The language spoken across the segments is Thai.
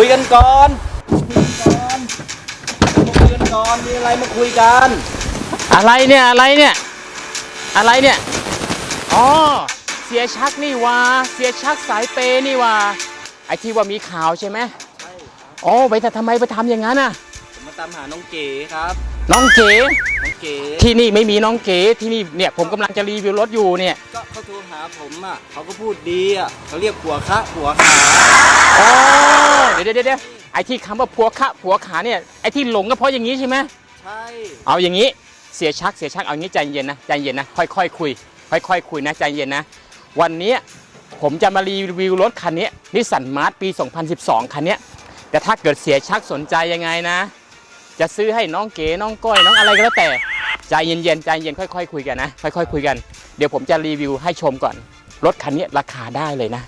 คุยกันก่อนคุยกันก่อนมีอะไรมาคุยกัน อะไรเนี่ยอะไรเนี่ย อะไรเนี่ย อ๋อ เสียชักนี่วะเสียชักสายเปย์นี่วะไอที่ว่ามีข่าวใช่ไหมใช่ครับอ๋อไปแต่ทำไมไปทำอย่างนั้นอะผมมาตามหาน้องเก๋ครับ น้องเก๋น้องเก๋ที่นี่ไม่มีน้องเก๋ที่นี่เนี่ยผมกำลังจะรีวิวรถอยู่เนี่ยก็เขาโทรหาผมอะเขาก็พูดดีอะเขาเรียกผัวคะผัวขาอ๋อเดี๋ยวเดี๋ยวเดี๋ยวไอ้ที่คำว่าผัวขะผัวขาเนี่ยไอ้ที่หลงก็เพราะอย่างนี้ใช่ไหมใช่เอาอย่างนี้เสียชักเสียชักเอางี้ใจเย็นนะใจเย็นนะค่อยๆคุย ค่อยๆคุยนะใจเย็นนะวันนี้ผมจะมารีวิวรถคันนี้นิสสันมาร์ทปี 2012 คันนี้แต่ถ้าเกิดเสียชักสนใจยังไงนะ จะซื้อให้น้องเก๋น้องก้อยน้องอะไรก็แล้วแต่ ใจเย็นๆใจเย็นค่อยๆคุยกันนะค่อยๆคุยกัน เดี๋ยวผมจะรีวิวให้ชมก่อน รถคันนี้ราคาได้เลยนะ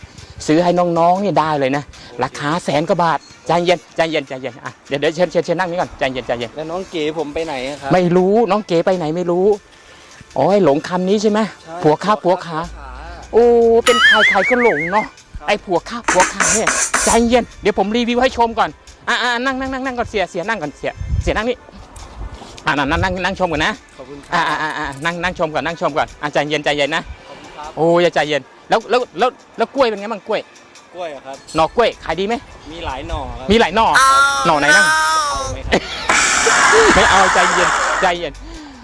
ซื้อให้น้องๆเนี่ยได้เลยนะ ราคาแสนกว่าบาทใจเย็นใจเย็นใจเย็นอะเดี๋ยวเดี๋ยวเชิญเชิญเชิญนั่งนี่ก่อนใจเย็นใจเย็นแล้วน้องเก๋ผมไปไหนอะครับไม่รู้น้องเก๋ไปไหนไม่รู้โอ้ยหลงคำนี้ใช่ไหมใช่ผัวข้าผัวขา โอ้ เป็นใครใครก็หลงเนาะ ไอ้ผัวข้าผัวขาเนี่ยใจเย็นเดี๋ยวผมรีวิวให้ชมก่อนอ่าอ่านั่งนั่งนั่งนั่งก่อนเสียเสียนั่งก่อนเสียเสียนั่งนี่อ่านั่งนั่งนั่งนั่งชมก่อนนะขอบคุณคอ่ารับอ่าอ่านั่งนั่งชมก่อนนั่งชมก่อนอ่าใจเย็นใจเย็นนะขอบคุณครับโอ้ยใจเย็นแล้วแล้วแล้วแล้วกล้วยเป็นไงบ้างกล้วยกล้วยอะครับ หน่อกล้วยขายดีไหมมีหลายหน่อครับมีหลายหน่อหน่อไหนนั่ง เอาไหมครับ ไม่เอาใจเย็นใจเย็น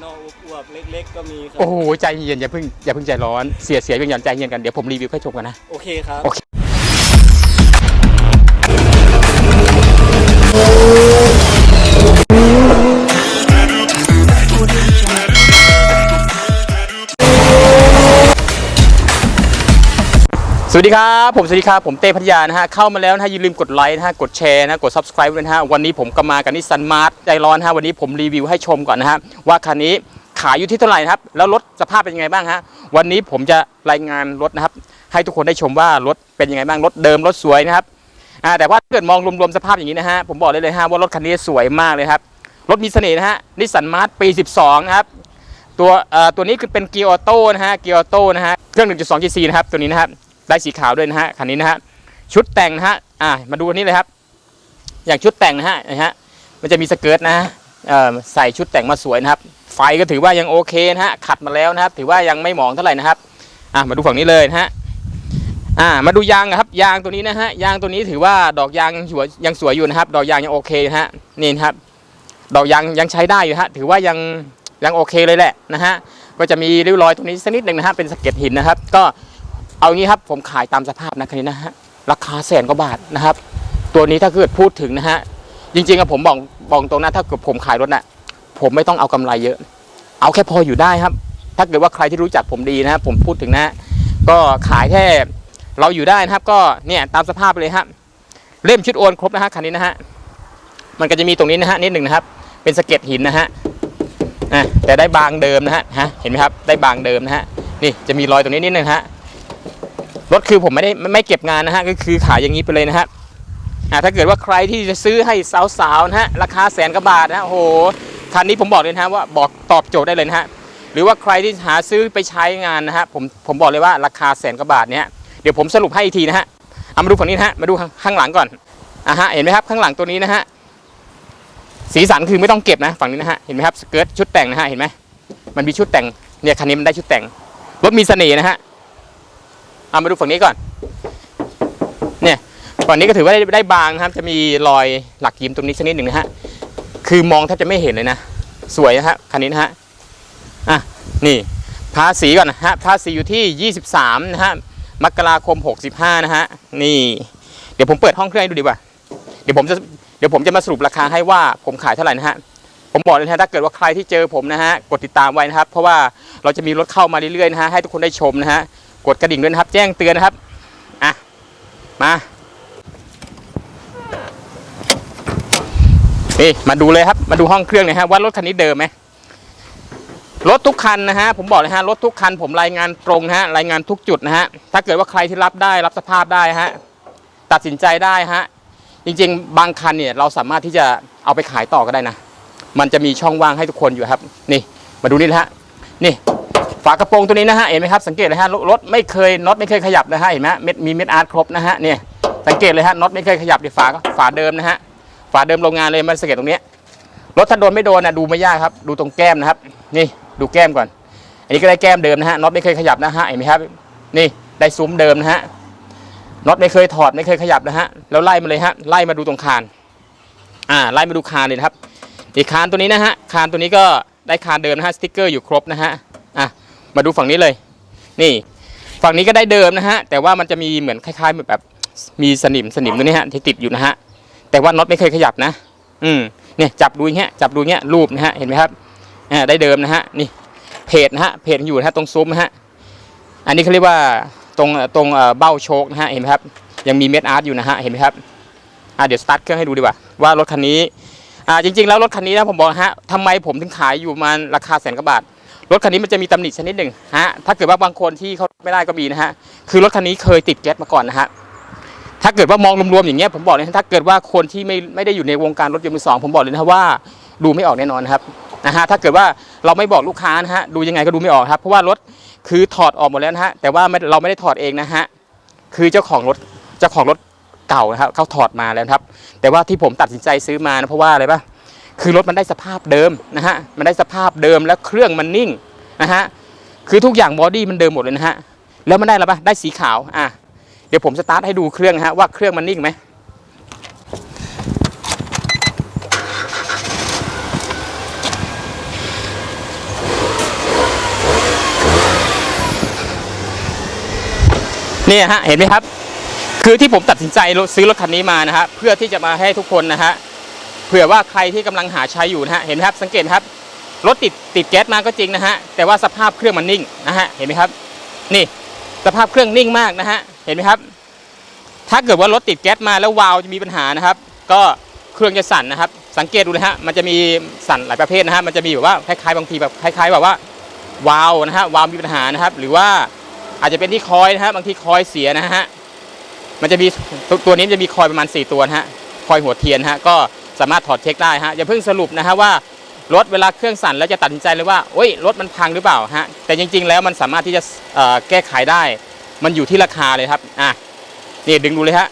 หน่ออวบๆเล็ก ๆ ก็มีครับ โอ้โหใจเย็นอย่าเพิ่งอย่าเพิ่งใจร้อนเสียเสียเป็นอย่างใจเย็นกันเดี๋ยวผมรีวิวให้ชมกันนะ โอเคครับ โอเค สวัสดีครับ ผมสวัสดีครับ ผมเต้พัทยานะฮะ เข้ามาแล้วนะฮะอย่าลืมกดไลค์นะฮะ กดแชร์นะ กด subscribe ด้วยนะฮะ วันนี้ผมก็มากันที่ซันมาร์ทใจร้อนฮะ วันนี้ผมรีวิวให้ชมก่อนนะฮะ ว่าคันนี้ขายอยู่ที่เท่าไหร่นะครับ แล้วรถสภาพเป็นยังไงบ้างฮะ วันนี้ผมจะรายงานรถนะครับ ให้ทุกคนได้ชมว่ารถเป็นยังไงบ้าง รถเดิมรถสวยนะครับ อ่าแต่ว่าถ้าเกิดมองรวมๆสภาพอย่างนี้นะฮะผมบอกเลยเลยฮะว่ารถคันนี้สวยมากเลยครับรถมีเสน่ห์นะฮะนิสสันมาร์ทปี 12นะครับตัวเอ่อตัวนี้คือเป็นเกียร์ออโต้นะฮะเกียร์ออโต้นะฮะเครื่อง 1.2 GC นะครับตัวนี้นะครับได้สีขาวด้วยนะฮะคันนี้นะฮะชุดแต่งนะฮะอ่ามาดูอันนี้เลยครับ อย่างชุดแต่งนะฮะนะฮะมันจะมีสเกิร์ตนะฮะเอ่อใส่ชุดแต่งมาสวยนะครับ ไฟก็ถือว่ายังโอเคนะฮะขัดมาแล้วนะครับ ถือว่ายังไม่หมองเท่าไหร่นะครับอ่ามาดูฝั่งนี้เลยนะฮะ อ่ามาดูยางครับยางตัวนี้นะฮะยางตัวนี้ถือว่าดอกยางสวยยังสวยอยู่นะครับ ดอกยางยังโอเคนะฮะนี่นะครับ ดอกยางยังใช้ได้อยู่ฮะถือว่ายังยังโอเคเลยแหละนะฮะก็จะมีริ้วรอยตรงนี้สักนิดหนึ่งนะฮะเป็นสะเก็ดหินนะครับ ก็เอางี้ครับผมขายตามสภาพนะคันนี้นะฮะราคาแสนกว่าบาทนะครับ ตัวนี้ถ้าเกิดพูดถึงนะฮะจริงๆอะผมบอกบอกตรงนะถ้าเกิดผมขายรถน่ะผมไม่ต้องเอากำไรเยอะ เอาแค่พออยู่ได้ครับ ถ้าเกิดว่าใครที่รู้จักผมดีนะครับผมพูดถึงนะ ก็ขายแค่ เราอยู่ได้นะครับ ก็เนี่ยตามสภาพเลยฮะเล่มชุดโอนครบนะฮะคันนี้นะฮะมันก็จะมีตรงนี้นะฮะนิดหนึ่งนะครับ เป็นสะเก็ดหินนะฮะอะแต่ได้บางเดิมนะฮะฮะเห็นไหมครับได้บางเดิมนะฮะนี่จะมีรอยตรงนี้นิดนึงฮะรถคือผมไม่ได้ไม่เก็บงานนะฮะก็คือขายอย่างนี้ไปเลยนะฮะอะถ้าเกิดว่าใครที่จะซื้อให้สาวๆนะฮะราคาแสนกว่าบาทนะฮะโอ้โหคันนี้ผมบอกเลยนะฮะว่าบอกตอบโจทย์ได้เลยนะฮะหรือว่าใครที่หาซื้อไปใช้งานนะฮะผมผมบอกเลยว่าราคาแสนกว่าบาทเนี้ย ดี๋ยวผมสรุปให้อีกทีนะฮะเอามาดูฝั่งนี้นะฮะมาดูข้างหลังก่อนอะฮะเห็นไหมครับข้างหลังตัวนี้นะฮะสีสันคือไม่ต้องเก็บนะฝั่งนี้นะฮะเห็นไหมครับสเกิร์ตชุดแต่งนะฮะเห็นไหมมันมีชุดแต่งเนี่ยคันนี้มันได้ชุดแต่งรถมีเสน่ห์นะฮะเอามาดูฝั่งนี้ก่อน เนี่ยฝั่งนี้ก็ถือว่าได้ได้บางนะครับ จะมีรอยหลักยิ้มตรงนี้สักนิดหนึ่งนะฮะคือมองแทบจะไม่เห็นเลยนะสวยนะฮะคันนี้นะฮะอะนี่ภาษีก่อนนะฮะภาษีอยู่ที่ 23นะฮะ มกราคม 65 นะฮะ นี่ เดี๋ยวผมเปิดห้องเครื่องให้ดูดีกว่า เดี๋ยวผมจะ เดี๋ยวผมจะมาสรุปราคาให้ว่าผมขายเท่าไหร่นะฮะ ผมบอกเลยนะฮะถ้าเกิดว่าใครที่เจอผมนะฮะ กดติดตามไว้นะครับ เพราะว่าเราจะมีรถเข้ามาเรื่อยๆนะฮะ ให้ทุกคนได้ชมนะฮะ กดกระดิ่งด้วยนะครับ แจ้งเตือนนะครับ อะ มา นี่ มาดูเลยครับ มาดูห้องเครื่องหนะฮะว่ารถคันนี้เดิมไหม รถทุกคันนะฮะผมบอกเลยฮะรถทุกคัน ผมรายงานตรงนะฮะรายงานทุกจุดนะฮะถ้าเกิดว่าใครที่รับได้รับสภาพได้ฮะตัดสินใจได้ฮะจริงๆ บางคันเนี่ยเราสามารถที่จะเอาไปขายต่อก็ได้นะ มันจะมีช่องว่างให้ทุกคนอยู่ครับ นี่มาดูนี่นะฮะนี่ฝากระโปรงตัวนี้นะฮะเห็นไหมครับสังเกตนะฮะรถรถไม่เคยน็อตไม่เคยขยับนะฮะเห็นไหมเม็ดมีเม็ดอาร์ตครบนะฮะเนี่ยสังเกตเลยฮะน็อตไม่เคยขยับดิฝาฝาเดิมนะฮะฝาเดิมโรงงานเลยมันสังเกตตรงนี้รถถ้าโดนไม่โดนนะดูไม่ยากครับ ดูตรงแก้มนะครับ นี่ดูแก้มก่อน อันนี้ก็ได้แก้มเดิมนะฮะน็อตไม่เคยขยับนะฮะเห็นไหมครับ นี่ได้ซุ้มเดิมนะฮะน็อตไม่เคยถอดไม่เคยขยับนะฮะแล้วไล่มาเลยฮะไล่มาดูตรงคานอ่าไล่มาดูคานเลยนะครับอีกคานตัวนี้นะฮะคานตัวนี้ก็ได้คานเดิมนะฮะสติ๊กเกอร์อยู่ครบนะฮะอะมาดูฝั่งนี้เลย นี่ ฝั่งนี้ก็ได้เดิมนะฮะแต่ว่ามันจะมีเหมือนคล้ายๆแบบมีสนิมสนิมตัวนี้ฮะที่ติดอยู่นะฮะแต่ว่าน็อตไม่เคยขยับนะ อืมเนี่ยจับดูเงี้ยจับดูเงี้ยรูปนะฮะเห็นไหมครับ อ่าได้เดิมนะฮะนี่เพจนะฮะเพจอยู่นะฮะตรงซุ้มนะฮะอันนี้เขาเรียกว่าตรงตรงเบ้าโชคนะฮะเห็นไหมครับยังมีเม็ดอาร์ตอยู่นะฮะเห็นไหมครับอ่าเดี๋ยวสตาร์ทเครื่องให้ดูดีกว่าว่ารถคันนี้อ่าจริง ๆ แล้วรถคันนี้นะผมบอกนะฮะทำไมผมถึงขายอยู่มาราคาแสนกว่าบาทรถคันนี้มันจะมีตำหนิชนิดหนึ่งฮะถ้าเกิดว่าบางคนที่เขาไม่ได้ก็มีนะฮะคือรถคันนี้เคยติดแก๊สมาก่อนนะฮะถ้าเกิดว่ามองรวมๆอย่างเงี้ยผมบอกเลยถ้าเกิดว่าคนที่ไม่ไม่ได้อยู่ในวงการรถยนต์มือสองผมบอกเลยนะว่าดูไม่ออกแน่นอนครับ นะฮะถ้าเกิดว่าเราไม่บอกลูกค้านะฮะดูยังไงก็ดูไม่ออกครับเพราะว่ารถคือถอดออกหมดแล้วนะฮะแต่ว่าเราไม่ได้ถอดเองนะฮะคือเจ้าของรถเจ้าของรถเก่านะครับเขาถอดมาแล้วครับ แต่ว่าที่ผมตัดสินใจซื้อมานะเพราะว่าอะไรปะคือรถมันได้สภาพเดิมนะฮะมันได้สภาพเดิมแล้วเครื่องมันนิ่งนะฮะคือทุกอย่างบอดี้มันเดิมหมดเลยนะฮะแล้วมันได้แล้วปะได้สีขาวอะเดี๋ยวผมสตาร์ทให้ดูเครื่องนะฮะว่าเครื่องมันนิ่งไหม นี่ฮะเห็นไหมครับ คือที่ผมตัดสินใจซื้อรถคันนี้มานะฮะเพื่อที่จะมาให้ทุกคนนะฮะเผื่อว่าใครที่กำลังหาใช้อยู่นะฮะเห็นไหมครับสังเกตครับรถติดติดแก๊สมาก็จริงนะฮะแต่ว่าสภาพเครื่องมันนิ่งนะฮะเห็นไหมครับ นี่สภาพเครื่องนิ่งมากนะฮะเห็นไหมครับ ถ้าเกิดว่ารถติดแก๊สมาแล้ววาล์วจะมีปัญหานะครับ ก็เครื่องจะสั่นนะครับ สังเกตดูนะฮะมันจะมีสั่นหลายประเภทนะฮะมันจะมีแบบว่าคล้ายๆบางทีแบบคล้ายๆแบบว่าวาล์วนะฮะวาล์วมีปัญหานะครับ หรือว่า อาจจะเป็นที่คอยนะฮะบางทีคอยเสียนะฮะมันจะมีตัวนี้จะมีคอยประมาณ 4 ตัวนะฮะคอยหัวเทียนฮะก็สามารถถอดเช็คได้ฮะอย่าเพิ่งสรุปนะฮะว่ารถเวลาเครื่องสั่นแล้วจะตัดสินใจเลยว่าโอ้ยรถมันพังหรือเปล่าฮะแต่จริง ๆ แล้วมันสามารถที่จะแก้ไขได้ มันอยู่ที่ราคาเลยครับอะนี่ดึงดูเลยฮะ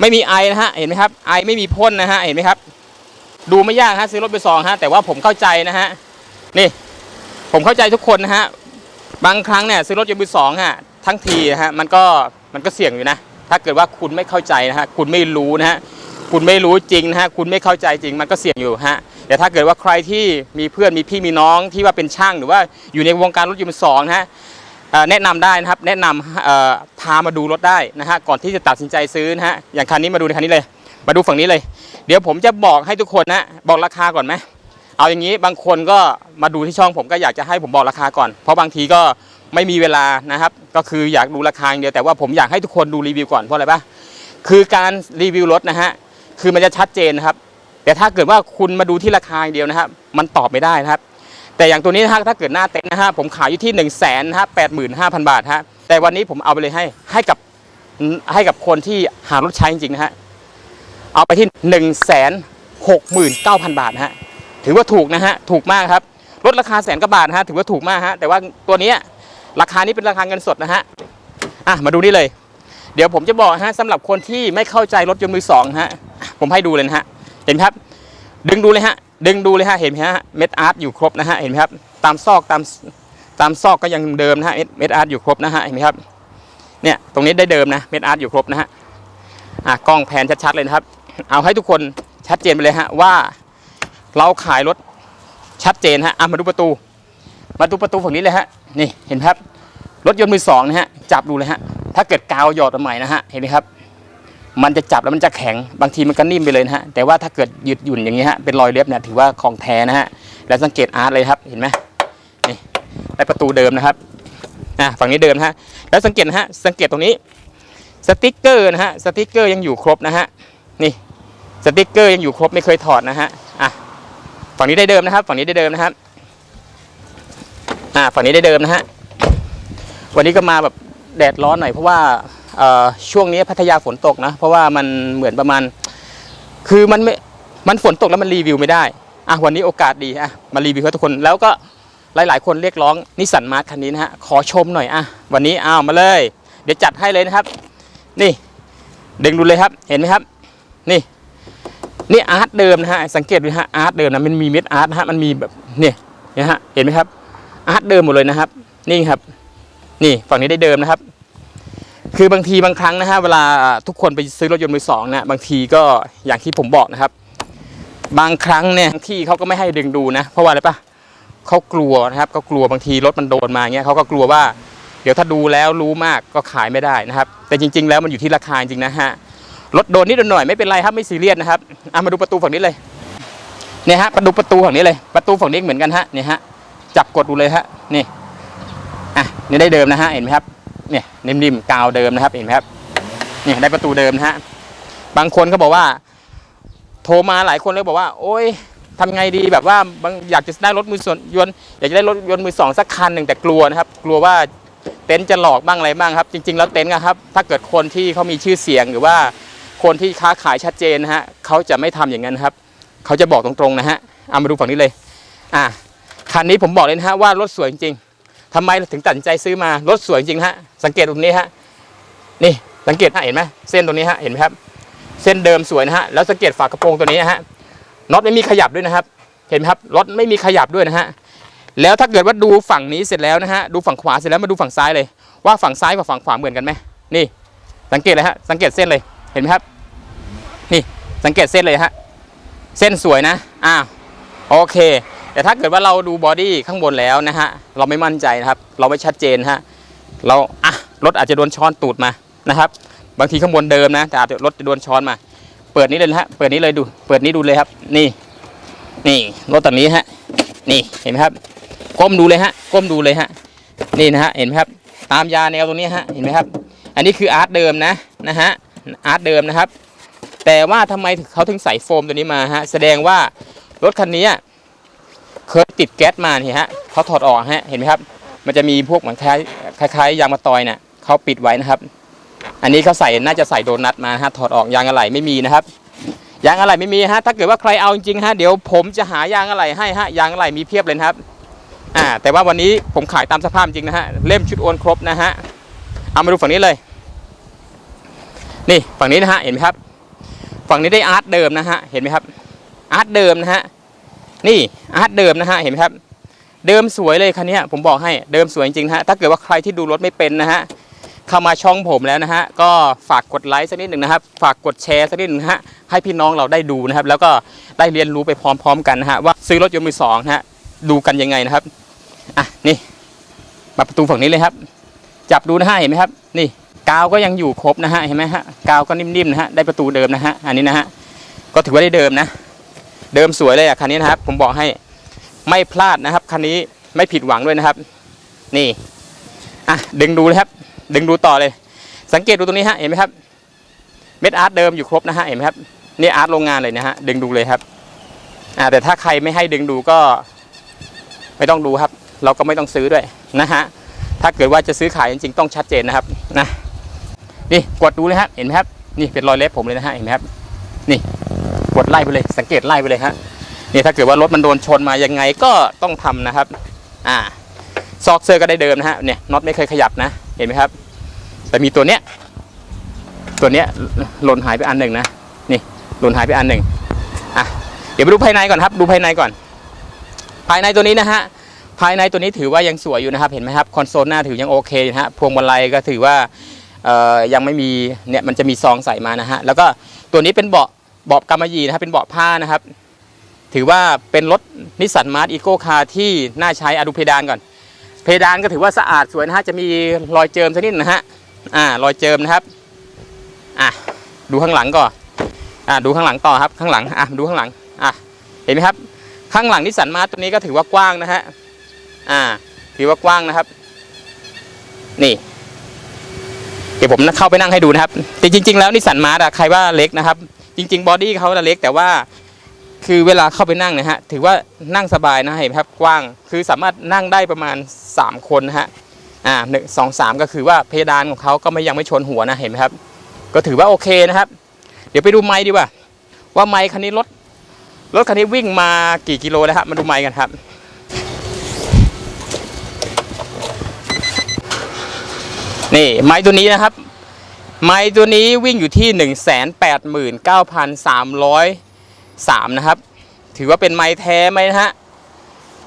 ไม่มีไอนะฮะเห็นไหมครับไอไม่มีพ่นนะฮะเห็นไหมครับ ดูไม่ยากฮะซื้อรถไปสองฮะแต่ว่าผมเข้าใจนะฮะนี่ผมเข้าใจทุกคนนะฮะ บางครั้งเนี่ยซื้อรถยนต์มือสองฮะทั้งทีฮะมันก็มันก็เสี่ยงอยู่นะ ถ้าเกิดว่าคุณไม่เข้าใจนะฮะคุณไม่รู้นะฮะคุณไม่รู้จริงนะฮะคุณไม่เข้าใจจริงมันก็เสี่ยงอยู่ฮะแต่ถ้าเกิดว่าใครที่มีเพื่อนมีพี่มีน้องที่ว่าเป็นช่างหรือว่าอยู่ในวงการรถยนต์มือสองนะฮะแนะนำได้นะครับ แนะนำเอ่อพามาดูรถได้นะฮะก่อนที่จะตัดสินใจซื้อนะฮะอย่างคันนี้มาดูในคันนี้เลย มาดูฝั่งนี้เลย เดี๋ยวผมจะบอกให้ทุกคนนะบอกราคาก่อนไหม เอาอย่างนี้บางคนก็มาดูที่ช่องผมก็อยากจะให้ผมบอกราคาก่อน เพราะบางทีก็ไม่มีเวลานะครับ ก็คืออยากดูราคาอย่างเดียวแต่ว่าผมอยากให้ทุกคนดูรีวิวก่อนเพราะอะไรปะคือการรีวิวรถนะฮะคือมันจะชัดเจนนะครับ แต่ถ้าเกิดว่าคุณมาดูที่ราคาอย่างเดียวนะครับ มันตอบไม่ได้นะครับ แต่อย่างตัวนี้นะฮะถ้าเกิดหน้าเต็นท์นะฮะผมขายอยู่ที่1นึ่งแสนนะฮะแปดหมื่นห้าพันบาทฮะแต่วันนี้ผมเอาไปเลยให้ให้กับให้กับคนที่หารถใช้จริงๆนะฮะเอาไปที่1นึ่งแสนหกหมื่นเก้าพันบาทนะฮะ ถือว่าถูกนะฮะถูกมากครับลดราคาแสนกว่าบาทนะฮะถือว่าถูกมากฮะแต่ว่าตัวนี้ราคานี้เป็นราคาเงินสดนะฮะอะมาดูนี่เลย เดี๋ยวผมจะบอกฮะสำหรับคนที่ไม่เข้าใจรถยนต์มือสองนะฮะผมให้ดูเลยนะฮะเห็นไหมครับ ดึงดูเลยฮะดึงดูเลยฮะเห็นไหมฮะเม็ดอาร์ตอยู่ครบนะฮะเห็นไหมครับตามซอกตามตามซอกก็ยังเดิมนะฮะเม็ดอาร์ตอยู่ครบนะฮะเห็นไหมครับเนี่ยตรงนี้ได้เดิมนะเม็ดอาร์ตอยู่ครบนะฮะอะกล้องแผนชัดๆเลยนะครับ เอาให้ทุกคนชัดเจนไปเลยฮะว่า เราขายรถชัดเจนฮะอะมาดูประตู มาดูประตูฝั่งนี้เลยฮะนี่เห็นไหมครับรถยนต์มือสองนะฮะจับดูเลยฮะถ้าเกิดกาวหยอดใหม่นะฮะเห็นไหมครับ มันจะจับแล้วมันจะแข็งบางทีมันก็นิ่มไปเลยนะฮะแต่ว่าถ้าเกิดหยุดหยุ่นอย่างนี้ฮะเป็นรอยเล็บเนี่ยถือว่าของแท้นะฮะแล้วสังเกตอาร์ตเลยครับเห็นไหมนี่ได้ประตูเดิมนะครับอะฝั่งนี้เดิมนะฮะแล้วสังเกตนะฮะสังเกตตรงนี้สติ๊กเกอร์นะฮะสติ๊กเกอร์ยังอยู่ครบนะฮะนี่สติ๊กเกอร์ยังอยู่ครบไม่เคยถอดนะฮะ ฝั่งนี้ได้เดิมนะครับ ฝั่งนี้ได้เดิมนะครับ อะฝั่งนี้ได้เดิมนะฮะ วันนี้ก็มาแบบแดดร้อนหน่อยเพราะว่าเอ่อช่วงนี้พัทยาฝนตกนะ เพราะว่ามันเหมือนประมาณ คือมันไม่มันฝนตกแล้วมันรีวิวไม่ได้อะวันนี้โอกาสดีอะมารีวิวให้ทุกคนแล้วก็หลาย ๆ คนเรียกร้องนิสสันมาร์คันนี้นะฮะขอชมหน่อยอะวันนี้อ้าวมาเลย เดี๋ยวจัดให้เลยนะครับ นี่ ดึงดูเลยครับ เห็นไหมครับ นี่ นี่อาร์ตเดิมนะฮะสังเกตดูฮะอาร์ตเดิมนะมันมีเม็ดอาร์ตนะฮะมันมีแบบเนี่ยนะฮะเห็นไหมครับอาร์ตเดิมหมดเลยนะครับ นี่ครับ นี่ฝั่งนี้ได้เดิมนะครับ คือบางทีบางครั้งนะฮะเวลาทุกคนไปซื้อรถยนต์มือสองนะบางทีก็อย่างที่ผมบอกนะครับ บางครั้งเนี่ยที่เขาก็ไม่ให้ดึงดูนะ เพราะว่าอะไรปะเขากลัวนะครับเขากลัวบางทีรถมันโดนมาเงี้ยเขาก็กลัวว่า เดี๋ยวถ้าดูแล้วรู้มากก็ขายไม่ได้นะครับ แต่จริง ๆ แล้วมันอยู่ที่ราคาจริงนะฮะ รถโดนนิดหน่อยไม่เป็นไรครับไม่ซีเรียสนะครับเอามาดูประตูฝั่งนี้เลยเนี่ยฮะประตูประตูฝั่งนี้เลย ประตูฝั่งนี้เหมือนกันฮะเนี่ยฮะจับกดดูเลยฮะนี่อะนี่ได้เดิมนะฮะเห็นไหมครับเนี่ยนิ่มๆกาวเดิมนะครับเห็นไหมครับนี่ได้ประตูเดิมนะฮะบางคนเขาบอกว่า โทรมาหลายคนเลยบอกว่า โอ๊ยทำไงดีแบบว่าบางอยากจะได้รถมือส่วนยนต์อยากจะได้รถยนต์มือสองสักคันหนึ่งแต่กลัวนะครับ กลัวว่าเต็นท์จะหลอกบ้างอะไรบ้างครับ จริง ๆ แล้วเต็นท์อะครับ ถ้าเกิดคนที่เขามีชื่อเสียงหรือว่า คนที่ค้าขายชัดเจนนะฮะเขาจะไม่ทำอย่างนั้นครับ เขาจะบอกตรงๆนะฮะเอามาดูฝั่งนี้เลย อะคันนี้ผมบอกเลยนะฮะว่ารถสวยจริงๆทำไมถึงตัดใจซื้อมารถสวยจริงฮะสังเกตตรงนี้ฮะนี่สังเกตฮะเห็นไหมเส้นตรงนี้ฮะเห็นไหมครับ เส้นเดิมสวยนะฮะแล้วสังเกตฝากระโปรงตัวนี้นะฮะน็อตไม่มีขยับด้วยนะครับ เห็นไหมครับรถไม่มีขยับด้วยนะฮะแล้วถ้าเกิดว่าดูฝั่งนี้เสร็จแล้วนะฮะดูฝั่งขวาเสร็จแล้วมาดูฝั่งซ้ายเลย ว่าฝั่งซ้ายกับฝั่งขวาเหมือนกันไหมนี่ สังเกตเลยฮะสังเกตเส้นเลย เห็นไหมครับ นี่สังเกตเส้นเลยฮะ เส้นสวยนะอ่าวโอเค แต่ถ้าเกิดว่าเราดูบอดี้ข้างบนแล้วนะฮะ เราไม่มั่นใจนะครับ เราไม่ชัดเจนฮะ เราอะรถอาจจะโดนช้อนตูดมานะครับ บางทีข้างบนเดิมนะ แต่อาจจะรถจะโดนช้อนมา เปิดนี้เลยฮะ เปิดนี้เลยดู เปิดนี้ดูเลยครับ นี่ นี่รถตันนี้ฮะ นี่เห็นไหมครับ ก้มดูเลยฮะ ก้มดูเลยฮะ นี่นะฮะ เห็นไหมครับ ตามยาแนวตรงนี้ฮะ เห็นไหมครับ อันนี้คืออาร์ตเดิมนะนะฮะ อาร์ตเดิมนะครับ แต่ว่าทำไมเขาถึงใส่โฟมตัวนี้มาฮะแสดงว่ารถคันนี้เคยติดแก๊สมาเนี่ฮะเขาถอดออกฮะเห็นไหมครับ มันจะมีพวกเหมือนคล้ายคล้ายๆยางมะตอยเนี่ยเขาปิดไว้นะครับ อันนี้เขาใส่น่าจะใส่โดนัทมาฮะถอดออกยางอะไหล่ไม่มีนะครับยางอะไหล่ไม่มีฮะถ้าเกิดว่าใครเอาจริงๆฮะเดี๋ยวผมจะหายางอะไหล่ให้ฮะยางอะไหล่มีเพียบเลยครับอ่าแต่ว่าวันนี้ผมขายตามสภาพจริงนะฮะเล่มชุดโอนครบนะฮะเอามาดูฝั่งนี้เลย นี่ฝั่งนี้นะฮะเห็นไหมครับ ฝั่งนี้ได้อาร์ตเดิมนะฮะเห็นไหมครับ อาร์ตเดิมนะฮะนี่อาร์ตเดิมนะฮะเห็นไหมครับ เดิมสวยเลยคันนี้ผมบอกให้เดิมสวยจริงๆฮะถ้าเกิดว่าใครที่ดูรถไม่เป็นนะฮะเข้ามาช่องผมแล้วนะฮะก็ฝากกดไลค์สักนิดหนึ่งนะครับ ฝากกดแชร์สักนิดหนึ่งฮะให้พี่น้องเราได้ดูนะครับ แล้วก็ได้เรียนรู้ไปพร้อม ๆ กันนะฮะว่าซื้อรถยนต์มือสองฮะดูกันยังไงนะครับอะนี่มาประตูฝั่งนี้เลยครับ จับดูนะฮะเห็นไหมครับ นี่ กาวก็ยังอยู่ครบนะฮะเห็นไหมฮะกาวก็นิ่มๆนะฮะได้ประตูเดิมนะฮะอันนี้นะฮะก็ถือว่าได้เดิมนะ เดิมสวยเลยอะคันนี้นะครับ ผมบอกให้ไม่พลาดนะครับคันนี้ไม่ผิดหวังด้วยนะครับ นี่อะดึงดูเลยครับ ดึงดูต่อเลย สังเกตดูตรงนี้ฮะเห็นไหมครับเม็ดอาร์ตเดิมอยู่ครบนะฮะเห็นไหมครับนี่อาร์ตโรงงานเลยนะฮะดึงดูเลยครับอ่าแต่ถ้าใครไม่ให้ดึงดูก็ ไม่ต้องดูครับ เราก็ไม่ต้องซื้อด้วยนะฮะถ้าเกิดว่าจะซื้อขายจริงๆต้องชัดเจนนะครับนะ นี่กดดูเลยครับเห็นไหมครับนี่เป็นรอยเล็บผมเลยนะฮะเห็นไหมครับ นี่กดไล่ไปเลยสังเกตไล่ไปเลยฮะนี่ถ้าเกิดว่ารถมันโดนชนมายังไงก็ต้องทำนะครับ อ่าซอกเซอร์ก็ได้เดิมนะฮะเนี่ยน็อตไม่เคยขยับนะ เห็นไหมครับ แต่มีตัวเนี้ยตัวเนี้ยหล่นหายไปอันหนึ่งนะนี่หล่นหายไปอันหนึ่งอะเดี๋ยวไปดูภายในก่อนครับ ดูภายในก่อน ภายในตัวนี้นะฮะภายในตัวนี้ถือว่ายังสวยอยู่นะครับ เห็นไหมครับคอนโซลหน้าถือยังโอเคนะฮะพวงมาลัยก็ถือว่า ยังไม่มีเนี่ยมันจะมีซองใส่มานะฮะแล้วก็ตัวนี้เป็นเบาะเบาะกำมะหยี่นะครับเป็นเบาะผ้านะครับ ถือว่าเป็นรถนิสสันมาร์ทอีโก้คาร์ที่น่าใช้อดูเพดานก่อน เพดานก็ถือว่าสะอาดสวยนะฮะจะมีรอยเจิมสักนิดนะฮะอ่ารอยเจิมนะครับอะดูข้างหลังก่อนอ่าดูข้างหลังต่อครับข้างหลังอะดูข้างหลังอะเห็นไหมครับ ข้างหลังนิสสันมาร์ทตัวนี้ก็ถือว่ากว้างนะฮะอ่าถือว่ากว้างนะครับ นี่ เดี๋ยวผมเข้าไปนั่งให้ดูนะครับแต่จริง ๆ แล้วนิสสันมาร์ทใครว่าเล็กนะครับ จริง ๆ บอดี้เขาจะเล็กแต่ว่า คือเวลาเข้าไปนั่งนะฮะถือว่านั่งสบายนะเห็นไหมครับกว้าง คือสามารถนั่งได้ประมาณ 3 คนนะฮะอ่าหนึ่งสองสามก็คือว่าเพดานของเขาก็ไม่ยังไม่ชนหัวนะเห็นไหมครับ ก็ถือว่าโอเคนะครับ เดี๋ยวไปดูไมค์ดีกว่า ว่าไมค์คันนี้รถรถคันนี้วิ่งมากี่กิโลแล้วครับมาดูไมค์กันครับ นี่ไม้ตัวนี้นะครับ ไม้ตัวนี้วิ่งอยู่ที่ 189,303 นะครับ ถือว่าเป็นไม้แท้ไหมนะฮะ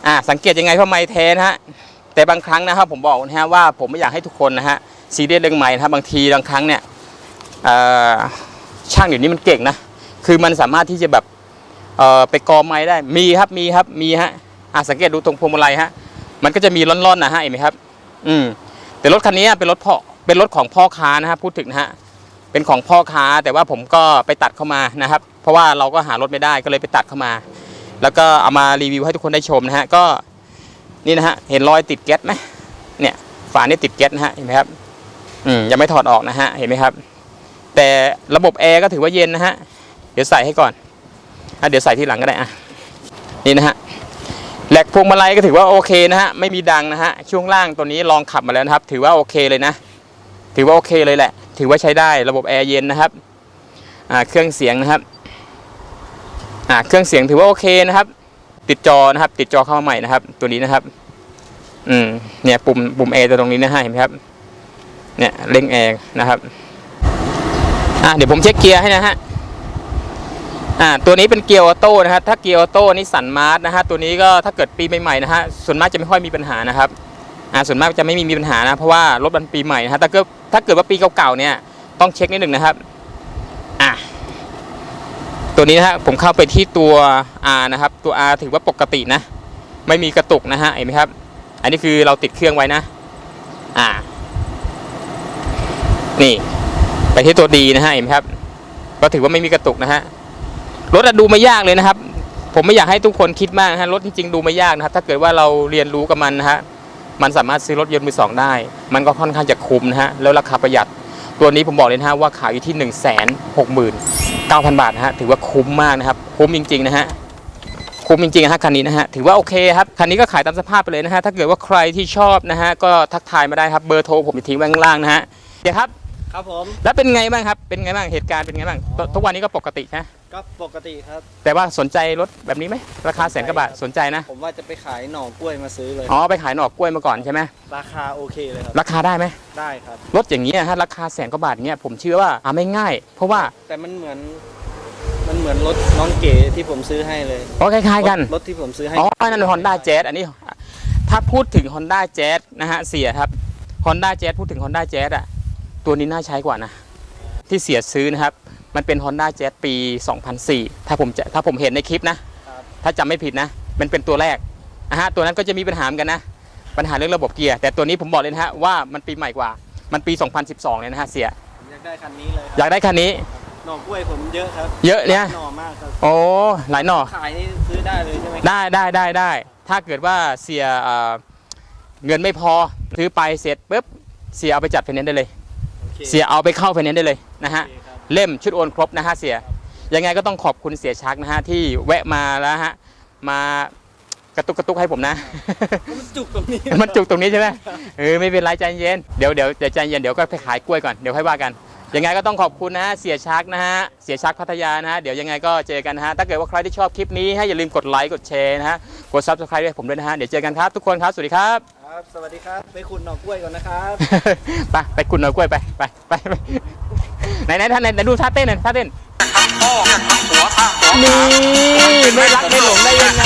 อ่าสังเกตยังไงว่าไม้แท้นะฮะแต่บางครั้งนะครับผมบอกนะฮะว่าผมไม่อยากให้ทุกคนนะฮะซีเรียสเรื่องไม้นะครับบางทีบางครั้งเนี่ยช่างเดี๋ยวนี้มันเก่งนะคือมันสามารถที่จะแบบเอ่อไปกอไม้ได้มีครับมีครับมีฮะอ่าสังเกตดูตรงพวงมาลัยฮะมันก็จะมีร่อนๆนะฮะเห็นไหมครับ อืม แต่รถคันนี้เป็นรถพ่อเป็นรถของพ่อค้านะฮะพูดถึงนะฮะเป็นของพ่อค้าแต่ว่าผมก็ไปตัดเข้ามานะครับ เพราะว่าเราก็หารถไม่ได้ก็เลยไปตัดเข้ามา แล้วก็เอามารีวิวให้ทุกคนได้ชมนะฮะก็นี่นะฮะเห็นรอยติดแก๊สไหมเนี่ยฝานี่ติดแก๊สนะฮะเห็นไหมครับอืมยังไม่ถอดออกนะฮะเห็นไหมครับ แต่ระบบแอร์ก็ถือว่าเย็นนะฮะเดี๋ยวใส่ให้ก่อนอะเดี๋ยวใส่ที่หลังก็ได้อะนี่นะฮะ แหลกพวงมาลัยก็ถือว่าโอเคนะฮะไม่มีดังนะฮะช่วงล่างตัวนี้ลองขับมาแล้วนะครับ ถือว่าโอเคเลยนะ ถือว่าโอเคเลยแหละ ถือว่าใช้ได้ระบบแอร์เย็นนะครับเครื่องเสียงนะครับเครื่องเสียงถือว่าโอเคนะครับ ติดจอนะครับ ติดจอเข้ามาใหม่นะครับ ตัวนี้นะครับ อืมเนี่ยปุ่มปุ่มแอร์ตัวตรงนี้นะฮะเห็นไหมครับ เนี่ยเร่งแอร์นะครับอ่าเดี๋ยวผมเช็คเกียร์ให้นะฮะ อ่าตัวนี้เป็นเกียร์ออโต้นะฮะถ้าเกียร์ออโต้นี่สันมาร์ทนะฮะตัวนี้ก็ถ้าเกิดปีใหม่ๆนะฮะส่วนมากจะไม่ค่อยมีปัญหานะครับอ่าส่วนมากจะไม่มีมีปัญหานะเพราะว่ารถมันปีใหม่นะฮะถ้าเกิดถ้าเกิดว่าปีเก่าๆเนี่ยต้องเช็คนิดหนึ่งนะครับอะตัวนี้นะฮะผมเข้าไปที่ตัว R นะครับตัว R ถือว่าปกตินะ ไม่มีกระตุกนะฮะเห็นไหมครับ อันนี้คือเราติดเครื่องไว้นะ อ่า นี่ ไปที่ตัวดีนะฮะเห็นไหมครับ ก็ถือว่าไม่มีกระตุกนะฮะ รถอะดูไม่ยากเลยนะครับ ผมไม่อยากให้ทุกคนคิดมากนะฮะรถจริงๆดูไม่ยากนะครับ ถ้าเกิดว่าเราเรียนรู้กับมันนะฮะมันสามารถซื้อรถยนต์มือสองได้ มันก็ค่อนข้างจะคุ้มนะฮะแล้วราคาประหยัด ตัวนี้ผมบอกเลยนะฮะว่าขายอยู่ที่1 6 9 0 0 0บาทนะฮะถือว่าคุ้มมากนะครับ คุ้มจริงๆนะฮะคุ้มจริงๆนะฮะคันนี้นะฮะถือว่าโอเคครับคันนี้ก็ขายตามสภาพไปเลยนะฮะถ้าเกิดว่าใครที่ชอบนะฮะก็ทักทายมาได้ครับเบอร์โทรผมจะทิ้งไว้ข้างล่างนะฮะเดี๋ยวครับ ครับผมแล้วเป็นไงบ้างครับ เป็นไงบ้างเหตุการณ์เป็นไงบ้างทุกวันนี้ก็ปกตินะก็ปกติครับ แต่ว่าสนใจรถแบบนี้ไหมราคาแสนกว่าบาทสนใจนะ ผมว่าจะไปขายหน่อกล้วยมาซื้อเลยอ๋อไปขายหน่อกล้วยมาก่อนใช่ไหมราคาโอเคเลยครับราคาได้ไหมได้ครับรถอย่างเงี้ยฮะราคาแสนกว่าบาทเงี้ยผมเชื่อว่าอ่าไม่ง่าย เพราะว่าแต่มันเหมือนมันเหมือนรถน้องเก๋ที่ผมซื้อให้เลยอ๋อคล้ายๆกันรถรถที่ผมซื้อให้อ๋อนั่นฮอนด้าแจ๊อันนี้ถ้าพูดถึง Honda Jazz นะฮะเสียครับ Honda Jazz พูดถึง Honda Jazz อะ ตัวนี้น่าใช้กว่านะ ที่เสียซื้อนะครับ มันเป็น Honda Jazz ปี 2004 ถ้าผมจะถ้าผมเห็นในคลิปนะครับถ้าจำไม่ผิดนะ มันเป็นตัวแรกนะฮะตัวนั้นก็จะมีปัญหาเหมือนกันนะ ปัญหาเรื่องระบบเกียร์ แต่ตัวนี้ผมบอกเลยนะฮะว่ามันปีใหม่กว่า มันปี 2012 เลยนะฮะเสีย ผมอยากได้คันนี้เลยคอยารับกได้คันนี้ หน่อกล้วยผมเยอะครับเยอะเนี่ย หน่อมากครับโอ้หลายหน่อ ขายนี่ซื้อได้เลยใช่ไหมได้ได้ได้ได้ ถ้าเกิดว่าเสียเอ่อเงินไม่พอซื้อไปเสร็จปุ๊บเสียเอาไปจัดไฟแนนซ์ได้เลยโอค เสียเอาไปเข้าไฟแนนซ์ได้เลยนะฮะโอเคครับเล่มชุดโอนครบนะฮะเสียยังไงก็ต้องขอบคุณเสียชักนะฮะที่แวะมาแล้วฮะมากระตุกกระตุกให้ผมนะ มันจุกตรงนี้ มันจุกตรงนี้ใช่ไหมเออไม่เป็นไรใจเย็น เดี๋ยวเดี๋ยวเดี๋ยวใจเย็นเดี๋ยวก็ไปขายกล้วยก่อนเดี๋ยวค่อยว่ากัน ยังไงก็ต้องขอบคุณนะฮะเสียชักนะฮะ เสียชักพัทยานะฮะ เดี๋ยวยังไงก็เจอกันนะฮะ ถ้าเกิดว่าใครที่ชอบคลิปนี้ให้อย่าลืมกดไลค์กดแชร์นะฮะ กด subscribe ให้ผมด้วยนะฮะ เดี๋ยวเจอกันครับทุกคนครับ สวัสดีครับ ครับ สวัสดีครับ ไปคุณหน่อกล้วยก่อนนะครับ ไปไปคุณหน่อยกล้วยไปไปไปไปไหนไหนท่านไหนไหนดูท่าเต้นหน่อยท่าเต้นนี่ไม่รักไม่หลงได้ยังไง